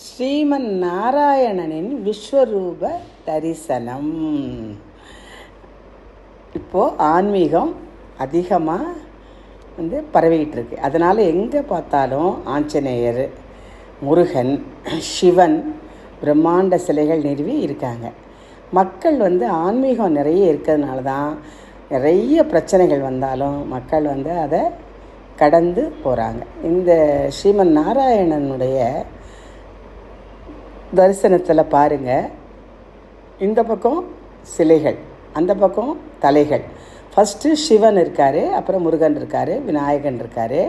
ஸ்ரீமன் நாராயணனின் விஸ்வரூப தரிசனம். இப்போது ஆன்மீகம் அதிகமாக வந்து பரவிக்கிட்டு இருக்கு அதனால் எங்கே பார்த்தாலும் ஆஞ்சநேயர் முருகன் சிவன் பிரம்மாண்ட சிலைகள் நிறுவி இருக்காங்க. மக்கள் வந்து ஆன்மீகம் நிறைய இருக்கிறதுனால தான் நிறைய பிரச்சனைகள் வந்தாலும் மக்கள் வந்து அதை கடந்து போகிறாங்க இந்த ஸ்ரீமன் நாராயணனுடைய தரிசனத்தில் பாருங்கள் இந்த பக்கம் சிலைகள் அந்த பக்கம் தலைகள். ஃபஸ்ட்டு சிவன் இருக்கார் அப்புறம் முருகன் இருக்கார் விநாயகன் இருக்கார்.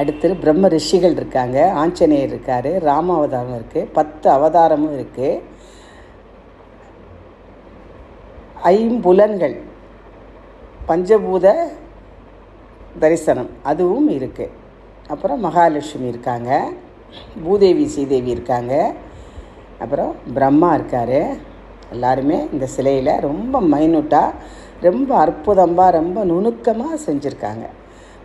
அடுத்து பிரம்ம ரிஷிகள் இருக்காங்க ஆஞ்சநேயர் இருக்கார் ராம அவதாரம் இருக்குது பத்து அவதாரமும் இருக்குது ஐம்புலன்கள் பஞ்சபூத தரிசனம் அதுவும் இருக்குது அப்புறம் மகாலட்சுமி இருக்காங்க. பூதேவி ஸ்ரீதேவி இருக்காங்க. அப்புறம் பிரம்மா இருக்கார். எல்லாருமே இந்த சிலையில் ரொம்ப மைனூட்டாக ரொம்ப அற்புதமாக ரொம்ப நுணுக்கமாக செஞ்சுருக்காங்க.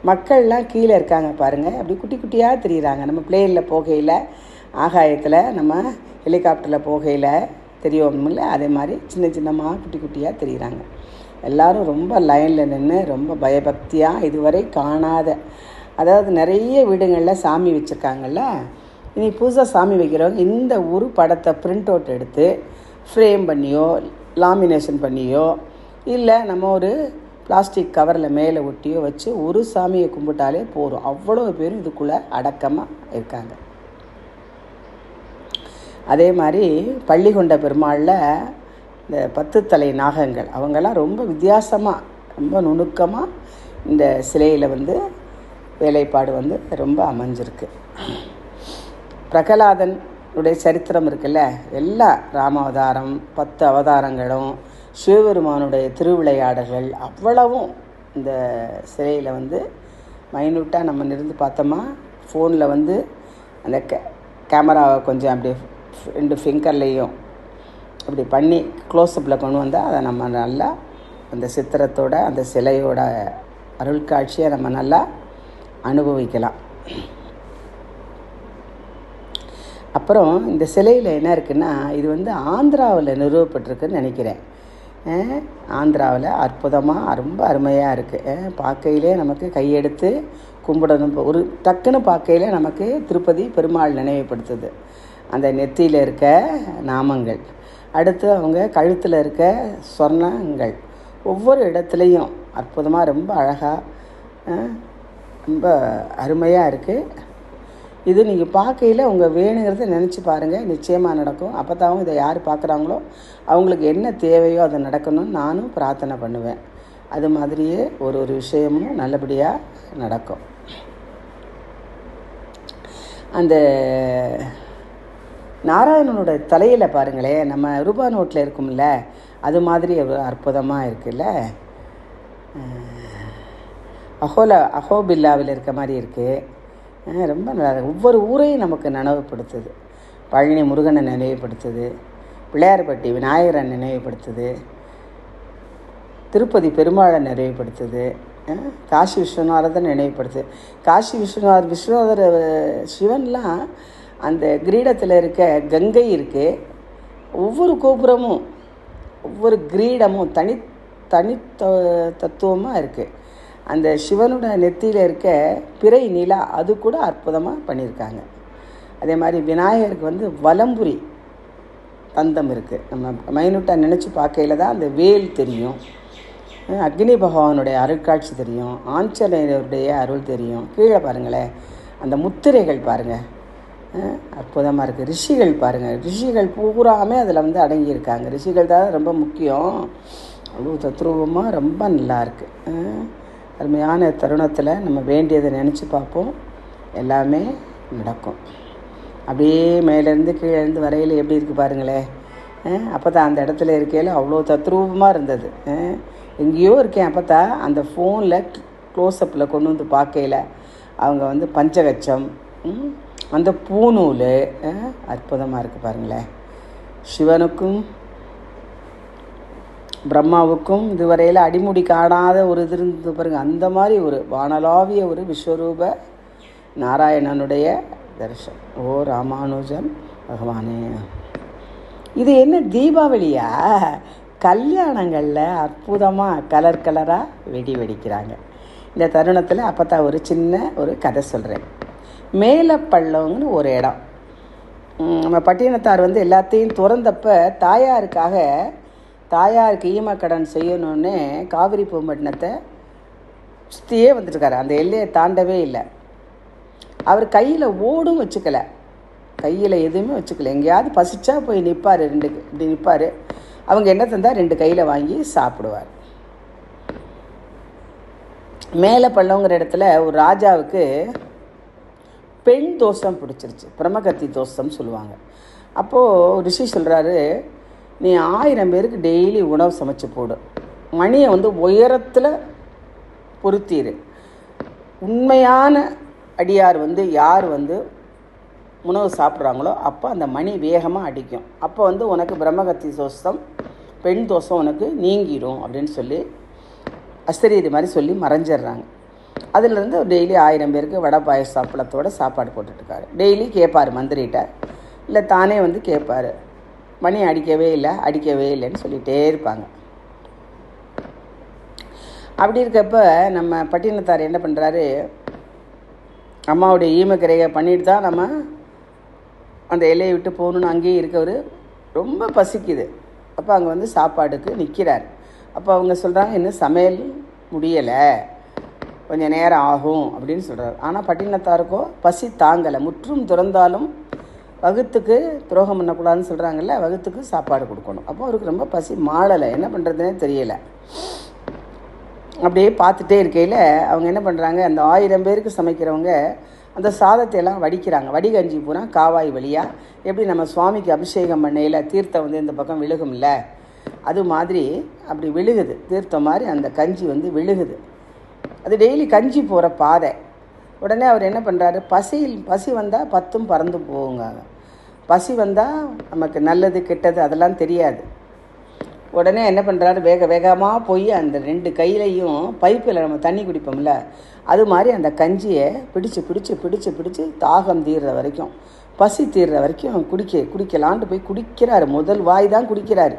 மக்கள்லாம் கீழே இருக்காங்க பாருங்கள் அப்படி குட்டி குட்டியாக தெரியுறாங்க. நம்ம பிளேனில் போகையில் ஆகாயத்தில் நம்ம ஹெலிகாப்டரில் போகையில் தெரியும்ல அதே மாதிரி சின்ன சின்னமாக குட்டி குட்டியாக தெரியுறாங்க. எல்லோரும் ரொம்ப லைனில் நின்று ரொம்ப பயபக்தியாக இதுவரை காணாத அதாவது நிறைய வீடுங்களில் சாமி வச்சுருக்காங்கல்ல. இனி புதுசாக சாமி வைக்கிறவங்க இந்த ஒரு படத்தை பிரிண்ட் அவுட் எடுத்து ஃப்ரேம் பண்ணியோ லாமினேஷன் பண்ணியோ இல்லை நம்ம ஒரு பிளாஸ்டிக் கவரில் மேலே ஒட்டியோ வச்சு ஒரு சாமியை கும்பிட்டாலே போதும். அவ்வளோ பேரும் இதுக்குள்ளே அடக்கமாக இருக்காங்க. அதே மாதிரி பள்ளிகொண்ட பெருமாளில் இந்த பத்து தலை நாகங்கள் அவங்கெல்லாம் ரொம்ப வித்தியாசமாக ரொம்ப நுணுக்கமாக இந்த சிலையில் வந்து வேலைப்பாடு வந்து ரொம்ப அமைஞ்சிருக்கு. பிரகலாதன் உடைய சரித்திரம் இருக்குல்ல? எல்லா ராமாவதாரம் பத்து அவதாரங்களும் சிவபெருமானுடைய திருவிளையாடல்கள் அவ்வளவும் இந்த சிலையில் வந்து மைனூட்டாக நம்ம இருந்து பார்த்தோமா? ஃபோனில் வந்து அந்த கே கேமராவை கொஞ்சம் அப்படியே ரெண்டு ஃபிங்கர்லேயும் அப்படி பண்ணி க்ளோஸ்அப்பில் கொண்டு வந்தால் அதை நம்ம நல்லா அந்த சித்திரத்தோட அந்த சிலையோட அருள் காட்சியை நம்ம நல்லா அனுபவிக்கலாம். அப்புறம் இந்த சிலையில் என்ன இருக்குன்னா இது வந்து ஆந்திராவில் நிறுவப்பட்டிருக்குன்னு நினைக்கிறேன். ஆந்திராவில் அற்புதமாக ரொம்ப அருமையாக இருக்குது பார்க்கையிலே நமக்கு கையெடுத்து கும்பிடணும். ஒரு டக்குன்னு பார்க்கையில் நமக்கு திருப்பதி பெருமாள் நினைவுபடுத்துது. அந்த நெத்தியில் இருக்க நாமங்கள். அடுத்து அவங்க கழுத்தில் இருக்க சொர்ணங்கள். ஒவ்வொரு இடத்துலையும் அற்புதமாக ரொம்ப அழகாக ரொம்ப அருமையாக இருக்குது இது நீங்கள் பார்க்கையில் உங்கள் வேணுங்கிறத நினச்சி பாருங்கள் நிச்சயமாக நடக்கும். அப்போ தான் இதை யார் பார்க்குறாங்களோ அவங்களுக்கு என்ன தேவையோ அதை நடக்கணும்னு நானும் பிரார்த்தனை பண்ணுவேன். அது மாதிரியே ஒரு ஒரு விஷயமும் நல்லபடியாக நடக்கும். அந்த நாராயணனோட தலையில் பாருங்களேன் நம்ம ரூபா நோட்டில் இருக்கும்ல அது மாதிரி அற்புதமாக இருக்குல்ல? அஹோலா அஹோபில்லாவில் இருக்க மாதிரி இருக்குது ரொம்ப நல்லா ஒவ்வொரு ஊரையும் நமக்கு நினைவுபடுத்துது. பழனி முருகனை நினைவுபடுத்துது. பிள்ளையார்பட்டி விநாயகரை நினைவுபடுத்துது. திருப்பதி பெருமாளை நினைவுபடுத்துது. காசி விஸ்வநாதரை நினைவுபடுத்துது. காசி விஸ்வநாதர் விஸ்வநாதர் சிவன்லாம் அந்த கிரீடத்தில் இருக்க கங்கை இருக்குது ஒவ்வொரு கோபுரமும் ஒவ்வொரு கிரீடமும் தனி தனி தத்துவமாக இருக்குது அந்த சிவனோட நெத்தியில் இருக்க பிறை நிலா அது கூட அற்புதமாக பண்ணியிருக்காங்க. அதே மாதிரி விநாயகருக்கு வந்து வலம்புரி தந்தம் இருக்குது நம்ம மைனூட்டாக நினச்சி பார்க்கையில் தான் அந்த வேல் தெரியும். அக்னி பகவானுடைய அருட்காட்சி தெரியும். ஆஞ்சநேயருடைய அருள் தெரியும். கீழே பாருங்களேன். அந்த முத்திரைகள் பாருங்கள் அற்புதமாக இருக்குது ரிஷிகள் பாருங்கள் ரிஷிகள் பூராமே அதில் வந்து அடங்கியிருக்காங்க. ரிஷிகள் தான் ரொம்ப முக்கியம். அவ்வளோ தத்ரூபமாக ரொம்ப நல்லா இருக்குது அருமையான தருணத்தில் நம்ம வேண்டியதை நினச்சி பார்ப்போம். எல்லாமே நடக்கும். அப்படியே மேலேருந்து கீழேருந்து வரையில் எப்படி இருக்குது பாருங்களேன் அப்போ தான் அந்த இடத்துல இருக்கையில் அவ்வளோ தத்ரூபமாக இருந்தது. எங்கேயோ இருக்கேன் அப்போ தான் அந்த ஃபோனில் க்ளோஸ்அப்பில் கொண்டு வந்து பார்க்கையில் அவங்க வந்து பஞ்சகச்சம் அந்த பூநூல் அற்புதமாக இருக்குது பாருங்களேன் சிவனுக்கும் பிரம்மாவுக்கும் இதுவரையில் அடிமுடி காணாத ஒரு இது இருந்து பாருங்கள் அந்த மாதிரி ஒரு வானலாவிய ஒரு விஸ்வரூப நாராயணனுடைய தரிசனம். ஓ ராமானுஜன் பகவானே. இது என்ன தீபாவளியா? கல்யாணங்களில் அற்புதமாக கலர் கலராக வெடி வெடிக்கிறாங்க. இந்த தருணத்தில் அப்போ தான் ஒரு சின்ன ஒரு கதை சொல்கிறேன் மேலப்பள்ளம்னு ஒரு இடம். நம்ம பட்டினத்தார் வந்து எல்லாத்தையும் திறந்தப்ப தாயாருக்காக தாயாருக்கு ஈமக்கடன் செய்யணும்னு காவிரி பூம்பட்டினத்தை சுற்றியே வந்துட்டுருக்காரு. அந்த எல்லையை தாண்டவே இல்லை. அவர் கையில் ஓடும் வச்சுக்கல. கையில் எதுவுமே வச்சுக்கல. எங்கேயாவது பசிச்சா போய் நிற்பார் ரெண்டு இப்படி நிற்பார் அவங்க என்ன தந்தால் ரெண்டு கையில் வாங்கி சாப்பிடுவார். மேலே பள்ளங்கிற இடத்துல ஒரு ராஜாவுக்கு பெண் தோஷம் பிடிச்சிருச்சு. பிரமகத்தி தோஷம் சொல்லுவாங்க. அப்போது ரிஷி சொல்கிறாரு நீ ஆயிரம் பேருக்கு டெய்லி உணவு சமைச்சு போடு. மணியை வந்து உயரத்தில் பொருத்திடு உண்மையான அடியார் வந்து யார் வந்து உணவு சாப்பிட்றாங்களோ அப்போ அந்த மணி வேகமாக அடிக்கும். அப்போ வந்து உனக்கு பிரம்மகத்தி தோஷம் பெண் தோஷம் உனக்கு நீங்கிடும் அப்படின்னு சொல்லி அஸ்தரீதி மாதிரி சொல்லி மறைஞ்சிடுறாங்க. அதுலேருந்து டெய்லி ஆயிரம் பேருக்கு வடை பாயச அப்பளத்தோட சாப்பாடு போட்டுட்ருக்காரு டெய்லி கேட்பார் மந்திரிகிட்ட. இல்லை தானே வந்து கேட்பார் மணி அடிக்கவே இல்லை அடிக்கவே இல்லைன்னு சொல்லிகிட்டே இருப்பாங்க. அப்படி இருக்கப்ப நம்ம பட்டினத்தார் என்ன பண்ணுறாரு அம்மாவுடைய ஈமக்கிரையை பண்ணிட்டு தான் நம்ம அந்த எல்லையை விட்டு போகணுன்னு அங்கேயே இருக்கவர் ரொம்ப பசிக்குது. அப்போ அங்கே வந்து சாப்பாடுக்கு நிற்கிறார் அப்போ அவங்க சொல்கிறாங்க இன்னும் சமையல் முடியலை. கொஞ்சம் நேரம் ஆகும். அப்படின்னு சொல்கிறார் ஆனால் பட்டினத்தாருக்கோ பசி தாங்கலை. முற்றும் துறந்தாலும் வகுத்துக்கு துரோகம் பண்ணக்கூடாதுன்னு சொல்கிறாங்கல்ல வகுத்துக்கு சாப்பாடு கொடுக்கணும். அப்போ அவருக்கு ரொம்ப பசி மாளலை. என்ன பண்ணுறதுனே தெரியலை. அப்படியே பார்த்துட்டே இருக்கையில் அவங்க என்ன பண்ணுறாங்க அந்த ஆயிரம் பேருக்கு சமைக்கிறவங்க அந்த சாதத்தை எல்லாம் வடிக்கிறாங்க. வடிகஞ்சி பூரா காவாய் வழியாக எப்படி நம்ம சுவாமிக்கு அபிஷேகம் பண்ணையில் தீர்த்தம் வந்து இந்த பக்கம் விழுகும்ல அது மாதிரி அப்படி விழுகுது. தீர்த்தம் மாதிரி அந்த கஞ்சி வந்து விழுகுது. அது டெய்லி கஞ்சி போகிற பாதை. உடனே அவர் என்ன பண்ணுறாரு பசியில் பசி வந்தால் பத்தும் பறந்து போகுங்க பசி வந்தால் நமக்கு நல்லது கெட்டது அதெல்லாம் தெரியாது. உடனே என்ன பண்ணுறாரு வேக வேகமாக போய் அந்த ரெண்டு கையிலையும் பைப்பில் நம்ம தண்ணி குடிப்போம்ல அது மாதிரி அந்த கஞ்சியை பிடிச்சு பிடிச்சு பிடிச்சு பிடிச்சு தாகம் தீர்ற வரைக்கும் பசி தீர்ற வரைக்கும் குடிக்க குடிக்கலான்ட்டு போய் குடிக்கிறாரு. முதல் வாய் தான் குடிக்கிறாரு.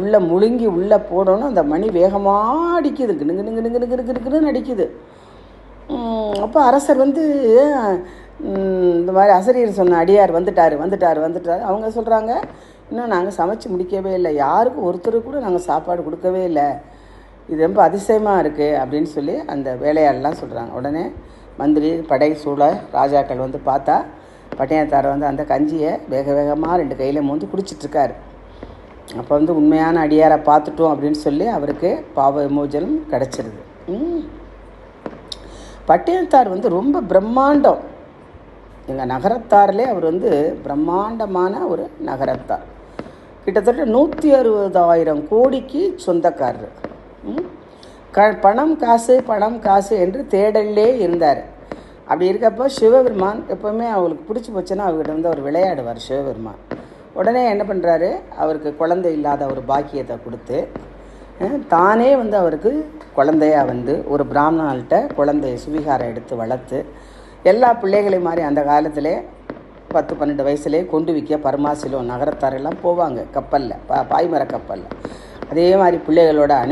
உள்ளே முழுங்கி உள்ளே போனோன்னு அந்த மணி வேகமாக அடிக்குது. நிங்கு நிங்கு நிங்கு நிங்கு கிணு கிணு அடிக்குது. அப்போ அரசர் வந்து இந்த மாதிரி அசரியர் சொன்ன அடியார் வந்துட்டார் வந்துட்டார் வந்துட்டார். அவங்க சொல்கிறாங்க இன்னும் நாங்கள் சமைச்சு முடிக்கவே இல்லை. யாருக்கும் ஒருத்தருக்கு கூட நாங்கள் சாப்பாடு கொடுக்கவே இல்லை. இது ரொம்ப அதிசயமாக இருக்குது அப்படின்னு சொல்லி அந்த வேலையாளெலாம் சொல்கிறாங்க உடனே மந்திரி படை சூழ ராஜாக்கள் வந்து பார்த்தா பட்டினத்தார் வந்து அந்த கஞ்சியை வேக வேகமாக ரெண்டு கையில் மோந்து குடிச்சிட்ருக்காரு. அப்போ வந்து உண்மையான அடியாரை பார்த்துட்டோம் அப்படின்னு சொல்லி அவருக்கு பாவ விமோஜனம் கிடச்சிருது. ம் பட்டினத்தார் வந்து ரொம்ப பிரம்மாண்டம். எங்கள் நகரத்தாரிலே அவர் வந்து பிரம்மாண்டமான ஒரு நகரத்தார். கிட்டத்தட்ட நூற்றி அறுபதாயிரம் கோடிக்கு சொந்தக்காரர். க பணம் காசு பணம் காசு என்று தேடல்லே இருந்தார். அப்படி இருக்கப்போ சிவபெருமான் எப்போவுமே அவருக்கு பிடிச்சி போச்சுன்னா அவர்கிட்ட வந்து அவர் விளையாடுவார் சிவபெருமான். உடனே என்ன பண்ணுறாரு அவருக்கு குழந்தை இல்லாத ஒரு பாக்கியத்தை கொடுத்து தானே வந்து அவருக்கு குழந்தையாக வந்து ஒரு பிராமணால்கிட்ட குழந்தைய சுவிகாரம் எடுத்து வளர்த்து எல்லா பிள்ளைகளையும் மாதிரி அந்த காலத்திலே பத்து பன்னெண்டு வயசுலேயே கொண்டு விற்க பர்மாசிலோ நகரத்தாரெல்லாம் போவாங்க கப்பலில் பா பாய்மர கப்பலில். அதே மாதிரி பிள்ளைகளோட அனு